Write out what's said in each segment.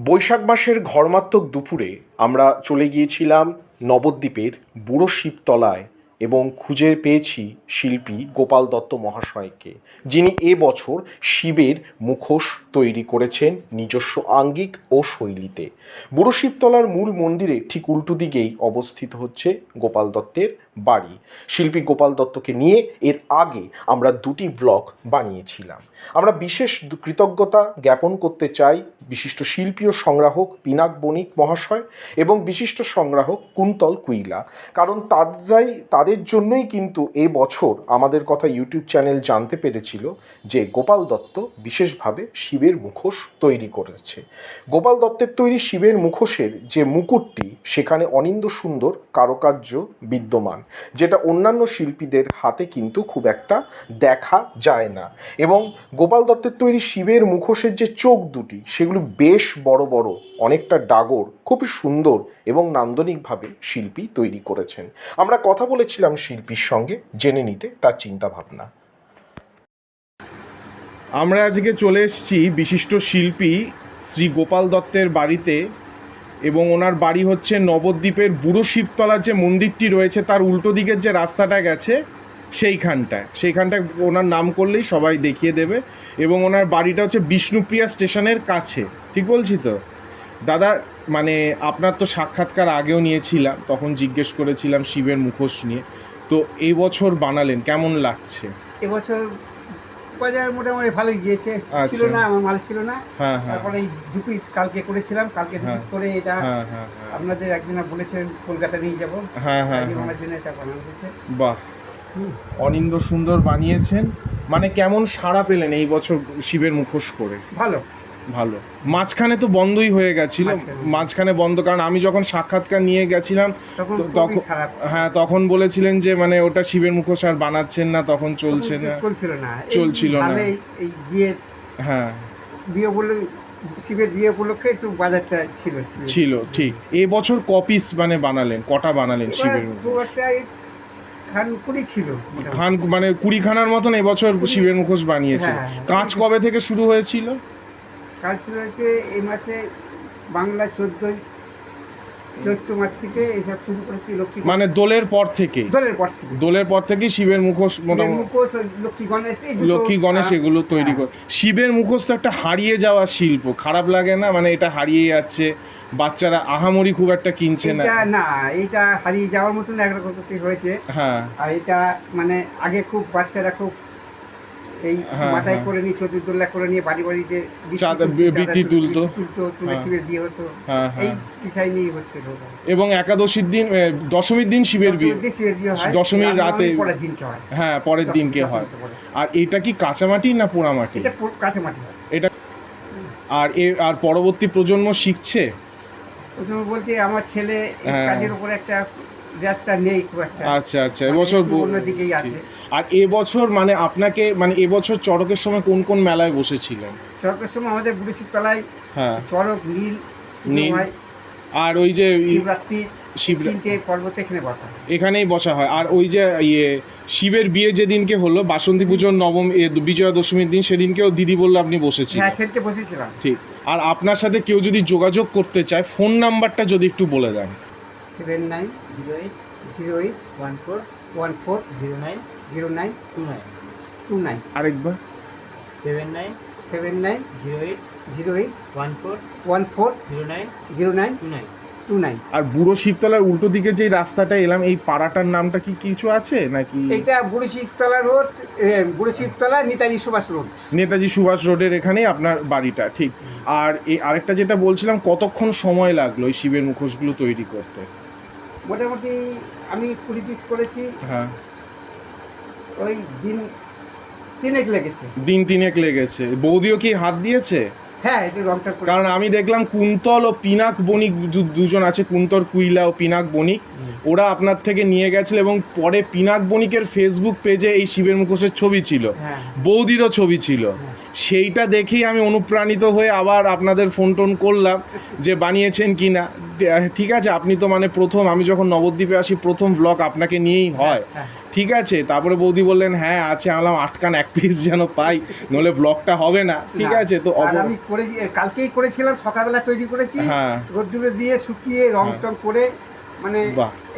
বৈশাখ মাসের ঘর্মাত্মক দুপুরে আমরা চলে গিয়েছিলাম নবদ্বীপের বুড়ো শিবতলায় এবং খুঁজে পেয়েছি শিল্পী গোপাল দত্ত মহাশয়কে, যিনি এ বছর শিবের মুখোশ তৈরি করেছেন নিজস্ব আঙ্গিক ও শৈলীতে। বুড়ো শিবতলার মূল মন্দিরে ঠিক উল্টো দিকেই অবস্থিত হচ্ছে গোপাল দত্তের বাড়ি। শিল্পী গোপাল দত্তকে নিয়ে এর আগে আমরা দুটি ব্লগ বানিয়েছিলাম। আমরা বিশেষ কৃতজ্ঞতা জ্ঞাপন করতে চাই বিশিষ্ট শিল্পী ও সংগ্রাহক পিনাক বণিক মহাশয় এবং বিশিষ্ট সংগ্রাহক কুন্তল কুইলা। কারণ তারাই, তাদের জন্যই কিন্তু এ বছর আমাদের কথা ইউটিউব চ্যানেল জানতে পেরেছিল যে গোপাল দত্ত বিশেষভাবে শিবের মুখোশ তৈরি করেছে। গোপাল দত্তের তৈরি শিবের মুখোশের যে মুকুটটি, সেখানে অনিন্দ সুন্দর কারুকার্য বিদ্যমান। যেটা অন্যান্য শিল্পীদের হাতে কিন্তু খুব একটা দেখা যায় না। এবং গোপাল দত্তের তৈরি শিবের মুখোশের যে চোখ দুটি, সেগুলো বেশ বড় বড়, অনেকটা ডাগর খুবই সুন্দর এবং নান্দনিকভাবে শিল্পী তৈরি করেছেন। আমরা কথা বলেছিলাম শিল্পীর সঙ্গে, জেনে নিতে তার চিন্তাভাবনা। আমরা আজকে চলে এসেছি বিশিষ্ট শিল্পী শ্রী গোপাল দত্তের বাড়িতে এবং ওনার বাড়ি হচ্ছে নবদ্বীপের বুড়ো শিবতলার যে মন্দিরটি রয়েছে, তার উল্টো দিকের যে রাস্তাটা গেছে, সেইখানটায়। সেইখানটায় ওনার নাম করলেই সবাই দেখিয়ে দেবে এবং ওনার বাড়িটা হচ্ছে বিষ্ণুপ্রিয়া স্টেশনের কাছে। ঠিক বলছি তো? দাদা মানে আপনার তো সাক্ষাৎকার আগেও নিয়েছিলাম, তখন জিজ্ঞেস করেছিলাম শিবের মুখোশ নিয়ে। তো এই বছর বানালেন, কেমন লাগছে? এবছর বাজার মোটামুটি ভালোই গিয়েছে। আচ্ছা। ছিল না আমার মাল ছিল না। হ্যাঁ হ্যাঁ। তারপরে এই দু পিস কালকে করেছিলাম কালকে দু। পিস করে এটা হ্যাঁ হ্যাঁ হ্যাঁ। আপনাদের একদিন বলেছিলেন কলকাতা নিয়ে যাব। হ্যাঁ হ্যাঁ হ্যাঁ। জন্য এটা বানানো হয়েছে। বাহ। অনিন্দ সুন্দর বানিয়েছেন। মানে কেমন সাড়া পেলেন এই বছর শিবের মুখোশ করে ভালো। ভালো। মাঝখানে তো বন্ধই হয়ে গেছিল। মাঝখানে। বন্ধ কারণ আমি যখন সাক্ষাৎকার নিয়ে গেছিলাম তখন হ্যাঁ তখন বলেছিলেন যে মানে ওটা শিবের মুখোশ আর বানাচ্ছেন না তখন চলছে না। চলছিল না। চলছিল না। এই বিয়ে হ্যাঁ। বিয়ে বলে শিবের বিয়ে উপলক্ষে একটু বাজারটা ছিল ছিল ঠিক। এই বছর কপিস মানে বানালেন কটা বানালেন শিবের মুখোশ? খান কুড়ি ছিল। খান মানে কুড়িখানার মতন এবছর শিবের মুখোশ বানিয়েছে। হ্যাঁ। কাজ কবে থেকে শুরু হয়েছিল? কাজ শুরু হয়েছে এই মাসে বাংলা চোদ্দই চৈত্র মাস থেকে এইসব শুরু করেছি লক্ষ্মী মানে দোলের পর থেকে? দোলের পর থেকে। দোলের পর থেকেই শিবের মুখোশ মুখোশ লক্ষ্মী গণেশ লক্ষ্মী গণেশ এগুলো তৈরি হ্যাঁ। করে শিবের মুখোশ তো একটা হারিয়ে যাওয়া শিল্প। খারাপ লাগে না? মানে এটা হারিয়ে যাচ্ছে। বাচ্চারা আহামরি খুব একটা কিনছে না। এটা না এটা হারিয়ে যাওয়ার মতন একরকম হয়েছে। হ্যাঁ। আর এটা মানে আগে খুব বাচ্চারা খুব এই হ্যাঁ, মাথায় হ্যাঁ। করে নিয়ে চতুর্দোল্লা করে নিয়ে বাড়ি বাড়িতে বৃত্তি তুলতো, তুলে হ্যাঁ। শিবের বিয়ে হতো। এই বিষয় নিয়ে হচ্ছে এবং একাদশীর দিন দশমীর দিন শিবের বিয়ে। দশমীর শিবের বিয়ে হয় দশমীর রাতে- পরের দিনকে হয়। হ্যাঁ পরের দিনকে হয়। আর এটা কি কাঁচামাটি না পোড়ামাটি? এটা এটা আর এ আর পরবর্তী প্রজন্ম শিখছে? প্রথমে বলতে আমার ছেলে এই হ্যাঁ। কাজের উপর একটা রাস্তা নেই খুব একটা। আচ্ছা আচ্ছা মানে এবছর একটু দিকেই অন্যদিকেই আছে। আর এবছর মানে আপনাকে মানে এবছর চড়কের সময় কোন কোন মেলায় বসেছিলেন? চরকের সময় আমাদের বুড়িশিব তলায় হ্যাঁ। চরক নীল নীল, হয় আর ওই যে শিবরাত্রি শিবরা- তিনটে পর্বত এখানে বসা হয়। এখানেই বসা হয়। আর ওই যে ইয়ে শিবের বিয়ে যেদিনকে হলো বাসন্তী পুজোর নবম এ, বিজয়া দশমীর দিন সেদিনকেও দিদি বলল আপনি বসেছিলেন। হ্যাঁ সেদিকে বসেছিলাম। ঠিক। আর আপনার সাথে কেউ যদি যোগাযোগ করতে চায় ফোন নাম্বারটা যদি একটু বলে দেন। Seven nine zero eight zero eight one four one four zero nine zero nine two nine. Two nine. আরেকবার। Seven nine seven nine zero eight zero eight one four one four zero nine zero nine two nine. Two nine আর বুড়ো শিবতলার উল্টো দিকে যে রাস্তাটা এলাম এই পাড়াটার নামটা কি কিছু আছে নাকি? এইটা বুড়ি শিবতলা রোড বুড়ি শিবতলা নেতাজি সুভাষ রোড। নেতাজি সুভাষ রোডের এখানেই আপনার বাড়িটা ঠিক। আর এই আরেকটা যেটা বলছিলাম কতক্ষণ সময় লাগল এই শিবের মুখোশগুলো তৈরি করতে? মোটামুটি আমি কুড়ি পিস করেছি। হ্যাঁ। ওই দিন তিনেক লেগেছে। দিন তিনেক লেগেছে। বৌদিও কি হাত দিয়েছে? হ্যাঁ এটা রংটা কারণ আমি দেখলাম কুন্তল ও পিনাক বণিক দুজন আছে কুন্তর কুইলা ও পিনাক বণিক। ওরা আপনার থেকে নিয়ে গেছিল এবং পরে পিনাক বণিকের ফেসবুক পেজে এই শিবের মুখোশের ছবি ছিল। হ্যাঁ। বৌদিরও ছবি ছিল। হ্যাঁ। সেইটা দেখেই আমি অনুপ্রাণিত হয়ে আবার আপনাদের ফোন টোন করলাম যে বানিয়েছেন কি না ঠিক আছে আপনি তো মানে প্রথম আমি যখন নবদ্বীপে আসি প্রথম ব্লগ আপনাকে নিয়েই হয় হ্যাঁ। ঠিক আছে তারপরে বৌদি বললেন হ্যাঁ আছে আলাম আটকান এক পিস যেন পাই নলে ব্লকটা হবে না ঠিক আছে তো আমি করে কালকেই করেছিলাম সকালবেলা তৈরি করেছি হ্যাঁ রোদ্দুরে দিয়ে শুকিয়ে রং হ্যাঁ। টং করে মানে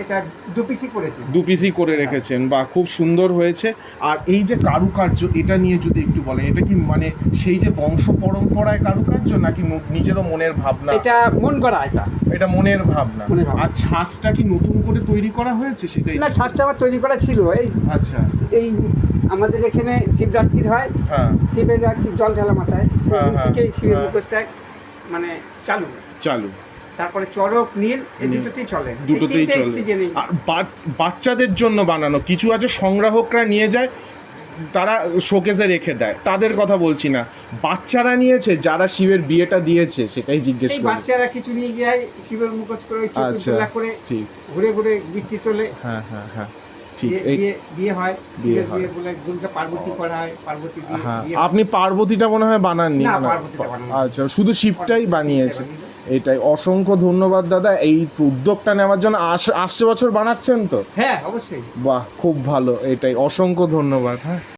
এটা দু পিসি করেছি। দু পিসি করে রেখেছেন বা খুব সুন্দর হয়েছে। আর এই যে কারুকার্য এটা নিয়ে যদি একটু বলেন এটা কি মানে সেই যে বংশ পরম্পরায় কারুকার্য নাকি নিজেরও মনের ভাবনা? এটা মন গড়া এটা। এটা মনের ভাবনা। আর ছাঁচটা কি নতুন করে তৈরি করা হয়েছে সেটাই? না ছাঁচটা আমার তৈরি করা ছিল এই আচ্ছা। এই আমাদের এখানে শিবরাত্রির হয়। হ্যাঁ। শিবের আর কি জল ঢালা মাথায় সেদিন হ্যাঁ, থেকেই শিবের হ্যাঁ। মুখোশটা মানে চালু। চালু। তারপরে চড়ক নীল এই দুটোতেই চলে। দুটোতেই চলে। আর বাচ্চাদের জন্য বানানো কিছু আছে সংগ্রাহকরা নিয়ে যায় তারা শোকেসে রেখে দেয়। তাদের কথা বলছি না। বাচ্চারা নিয়েছে যারা শিবের বিয়েটা দিয়েছে সেটাই জিজ্ঞেস করি। বাচ্চারা কিছু নিয়ে যায় শিবের মুখোশ করে চোখে আচ্ছা। করে ঠিক। ঘুরে ঘুরে বৃত্তি তোলে। হ্যাঁ হ্যাঁ হ্যাঁ হয়। আপনি পার্বতীটা মনে হয় বানাননি না, না? পার্বতীটা বানাননি। আচ্ছা শুধু শিবটাই বানিয়েছে। এটাই। অসংখ্য ধন্যবাদ দাদা। এই উদ্যোগটা নেওয়ার জন্য আস- আসছে বছর বানাচ্ছেন তো? হ্যাঁ অবশ্যই। বাহ খুব ভালো এটাই। অসংখ্য ধন্যবাদ হ্যাঁ।